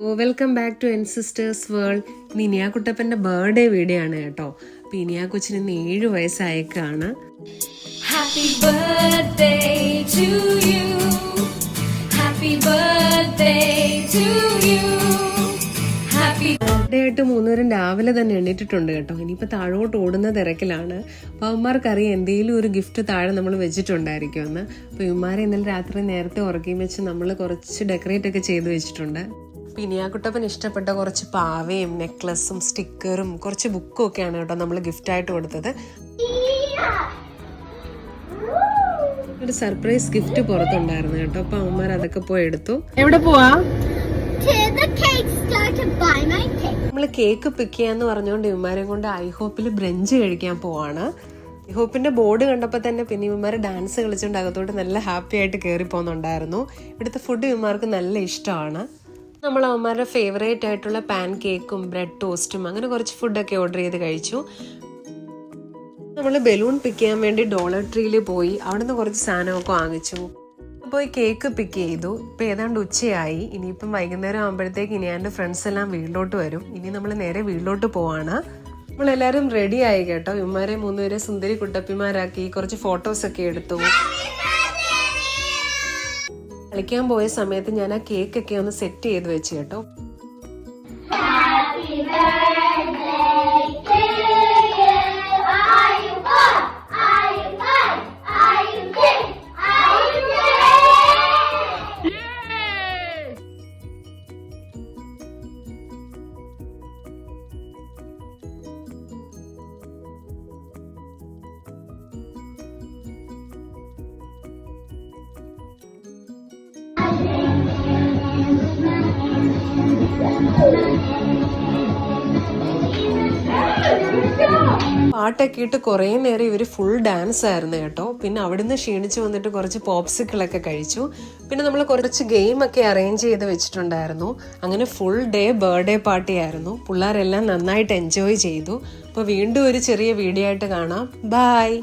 Welcome back to N sisters world ഇന്ന് Iniya കുട്ടപ്പന്റെ birthday video ആണ് കേട്ടോ. അപ്പം ഇനിയാ കൊച്ചിന് ഇന്ന് ഏഴു വയസ്സായേക്കാണ്. Happy birthday to. Happy birthday to. Happy ആയിട്ട് മൂന്നുപേരും രാവിലെ തന്നെ എണ്ണിട്ടിട്ടുണ്ട് കേട്ടോ. ഇനിയിപ്പോ താഴോട്ട് ഓടുന്ന തിരക്കിലാണ്. അപ്പൊ അവന്മാർക്കറിയാം എന്തെങ്കിലും ഒരു ഗിഫ്റ്റ് താഴെ നമ്മൾ വെച്ചിട്ടുണ്ടായിരിക്കും എന്ന് അപ്പൊ ഇവന്മാരെ ഇന്നലെ രാത്രി നേരത്തെ ഉറക്കിയും വെച്ച് നമ്മൾ കുറച്ച് ഡെക്കറേറ്റ് ഒക്കെ ചെയ്ത് വെച്ചിട്ടുണ്ട്. അപ്പൊ ഇനിയാക്കുട്ടപ്പൻ ഇഷ്ടപ്പെട്ട കുറച്ച് പാവയും നെക്ലസും സ്റ്റിക്കറും കുറച്ച് ബുക്കും ഒക്കെയാണ് കേട്ടോ നമ്മൾ ഗിഫ്റ്റ് ആയിട്ട് കൊടുത്തത്. ഒരു സർപ്രൈസ് ഗിഫ്റ്റ് പുറത്തുണ്ടായിരുന്നു കേട്ടോ. അപ്പൊ അവന്മാർ അതൊക്കെ പോയി എടുത്തു. എവിടെ പോവാ? നമ്മൾ കേക്ക് പിക്ക് ചെയ്യാന്ന് പറഞ്ഞുകൊണ്ട് ഇവന്മാരെ കൊണ്ട് ഐ ഹോപ്പിൽ ബ്രഞ്ച് കഴിക്കാൻ പോവാണ്. ഐ ഹോപ്പിന്റെ ബോർഡ് കണ്ടപ്പോൾ തന്നെ പിന്നെ ഇവന്മാർ ഡാൻസ് കളിച്ചുകൊണ്ട് അകത്തോട്ട് നല്ല ഹാപ്പി ആയിട്ട് കേറി പോകുന്നുണ്ടായിരുന്നു ഇവിടുത്തെ ഫുഡ് ഇവന്മാർക്ക് നല്ല ഇഷ്ടമാണ്. നമ്മൾ അവന്മാരുടെ ഫേവറേറ്റ് ആയിട്ടുള്ള പാൻ കേക്കും ബ്രെഡ് ടോസ്റ്റും അങ്ങനെ കുറച്ച് ഫുഡൊക്കെ ഓർഡർ ചെയ്ത് കഴിച്ചു. നമ്മൾ ബലൂൺ പിക്ക് ചെയ്യാൻ വേണ്ടി ഡോളർ ട്രീയിൽ പോയി അവിടെ നിന്ന് കുറച്ച് സാധനമൊക്കെ വാങ്ങിച്ചു. അപ്പോൾ ഈ കേക്ക് പിക്ക് ചെയ്തു. ഇപ്പോൾ ഏതാണ്ട് ഉച്ചയായി. ഇനിയിപ്പം വൈകുന്നേരം ആകുമ്പോഴത്തേക്ക് ഇനി എന്റെ ഫ്രണ്ട്സ് എല്ലാം വീട്ടിലോട്ട് വരും. ഇനി നമ്മൾ നേരെ വീട്ടിലോട്ട് പോവാണ്. നമ്മളെല്ലാവരും റെഡി ആയി കേട്ടോ. ഇവന്മാരെ മൂന്നുപേരെ സുന്ദരി കുട്ടപ്പിമാരാക്കി കുറച്ച് ഫോട്ടോസൊക്കെ എടുത്തു. കളിക്കാൻ പോയ സമയത്ത് ഞാൻ ആ കേക്ക് ഒക്കെ ഒന്ന് സെറ്റ് ചെയ്ത് വെച്ച് കേട്ടോ. പാട്ടൊക്കെ ഇട്ട് കുറേ നേരം ഇവർ ഫുൾ ഡാൻസ് ആയിരുന്നു കേട്ടോ. പിന്നെ അവിടുന്ന് ക്ഷീണിച്ച് വന്നിട്ട് കുറച്ച് പോപ്സിക്കിളൊക്കെ കഴിച്ചു. പിന്നെ നമ്മൾ കുറച്ച് ഗെയിം ഒക്കെ അറേഞ്ച് ചെയ്ത് വെച്ചിട്ടുണ്ടായിരുന്നു. അങ്ങനെ ഫുൾ ഡേ ബർത്ത്ഡേ പാർട്ടി ആയിരുന്നു. പിള്ളേരെല്ലാം നന്നായിട്ട് എൻജോയ് ചെയ്തു. അപ്പോൾ വീണ്ടും ഒരു ചെറിയ വീഡിയോ ആയിട്ട് കാണാം. ബൈ